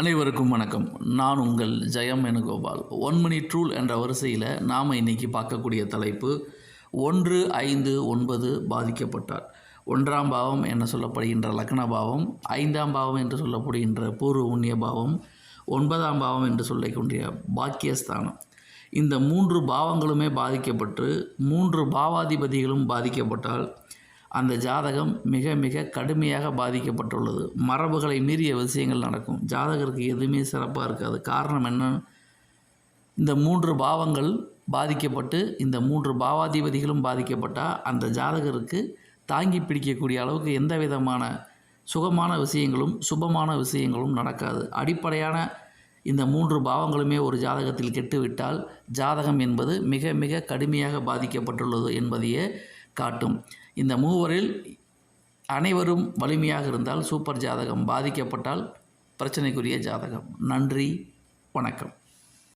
அனைவருக்கும் வணக்கம். நான் உங்கள் Jayam Venugopal. One minute rule என்ற வரிசையில் நாம் இன்னைக்கு பார்க்கக்கூடிய தலைப்பு ஒன்று ஐந்து ஒன்பது பாதிக்கப்பட்டார். ஒன்றாம் பாவம் என சொல்லப்படுகின்ற லக்ன பாவம் ஐந்தாம் பாவம் என்று சொல்லப்படுகின்ற பூர்வ புண்ணிய பாவம் ஒன்பதாம் பாவம் என்று சொல்லக்கூடிய பாக்கியஸ்தானம். இந்த மூன்று பாவங்களுமே பாதிக்கப்பட்டு மூன்று பாவாதிபதிகளும் பாதிக்கப்பட்டால் அந்த ஜாதகம் மிக மிக கடுமையாக பாதிக்கப்பட்டுள்ளது. மரபுகளை மீறிய விஷயங்கள் நடக்கும். ஜாதகருக்கு எதுவுமே சிறப்பாக இருக்காது. காரணம் என்ன? இந்த மூன்று பாவங்கள் பாதிக்கப்பட்டு இந்த மூன்று பாவாதிபதிகளும் பாதிக்கப்பட்டால் அந்த ஜாதகருக்கு தாங்கி பிடிக்கக்கூடிய அளவுக்கு எந்த விதமான சுகமான விஷயங்களும் சுபமான விஷயங்களும் நடக்காது. அடிப்படையான இந்த மூன்று பாவங்களுமே ஒரு ஜாதகத்தில் கெட்டுவிட்டால் ஜாதகம் என்பது மிக மிக கடுமையாக பாதிக்கப்பட்டுள்ளது என்பதையே காட்டும். இந்த மூவரில் அனைவரும் வலிமையாக இருந்தால் சூப்பர் ஜாதகம். பாதிக்கப்பட்டால் பிரச்சனைக்குரிய ஜாதகம். நன்றி. வணக்கம்.